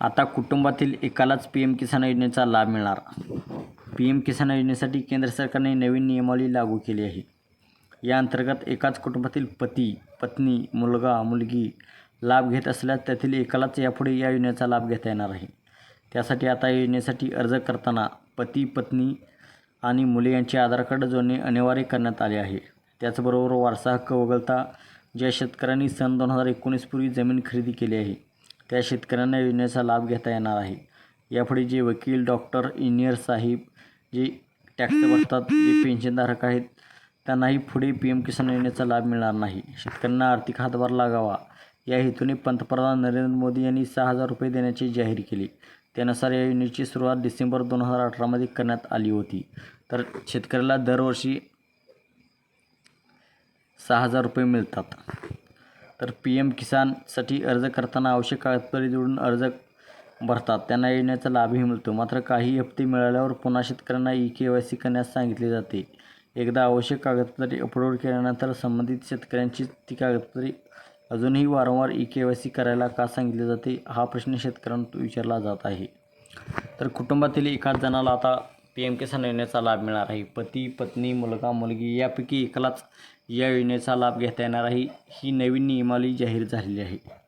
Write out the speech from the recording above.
आता कुटुंबातील एकालाच P M किसान योजनेचा लाभ मिळणार. पी एम किसान योजनेसाठी केंद्र सरकारने नवीन नियमावली लागू केली आहे. या अंतर्गत एकाच कुटुंबातील पती पत्नी मुलगा मुलगी लाभ घेत असल्यास त्यातील एकालाच यापुढे या योजनेचा लाभ घेता येणार आहे. त्यासाठी आता या योजनेसाठी अर्ज करताना पती पत्नी आणि मुले यांचे आधार कार्ड जोडणे अनिवार्य करण्यात आले आहे. त्याचबरोबर वारसा हक्क वगळता ज्या शेतकऱ्यांनी सन दोन हजार एकोणीसपूर्वी जमीन खरेदी केली आहे त्या शेतकऱ्यांना योजनेचा लाभ घेता येणार आहे. यापुढे जे वकील डॉक्टर इंजिनियर साहेब जे टॅक्स भरतात जे पेन्शनधारक आहेत त्यांनाही पुढे पी एम किसान योजनेचा लाभ मिळणार नाही. शेतकऱ्यांना आर्थिक हातभार लागावा. या हेतूने पंतप्रधान नरेंद्र मोदी यांनी सहा हजार रुपये देण्याची जाहीर केली. त्यानुसार या योजनेची सुरुवात डिसेंबर दोन हजार अठरामध्ये करण्यात आली होती. तर शेतकऱ्याला दरवर्षी सहा हजार रुपये मिळतात. तर पी एम किसानसाठी अर्ज करताना आवश्यक कागदपत्रे जोडून अर्ज भरतात. त्यांना योजनेचा लाभही मिळतो. मात्र काही हप्ते मिळाल्यावर पुन्हा शेतकऱ्यांना ई के वाय सी करण्यास सांगितले जाते. एकदा आवश्यक कागदपत्रे अपलोड केल्यानंतर संबंधित शेतकऱ्यांची ती कागदपत्रे अजूनही वारंवार ई के वाय सी करायला का सांगितले जाते हा प्रश्न शेतकऱ्यांना विचारला जात आहे. तर कुटुंबातील एकाच जणाला आता पी एम किसान योजनेचा लाभ मिळणार आहे. पती पत्नी मुलगा मुलगी यापैकी एकालाच या योजनेचा लाभ घेता येणार आहे. ही नवीन नियमावली जाहीर झालेली आहे.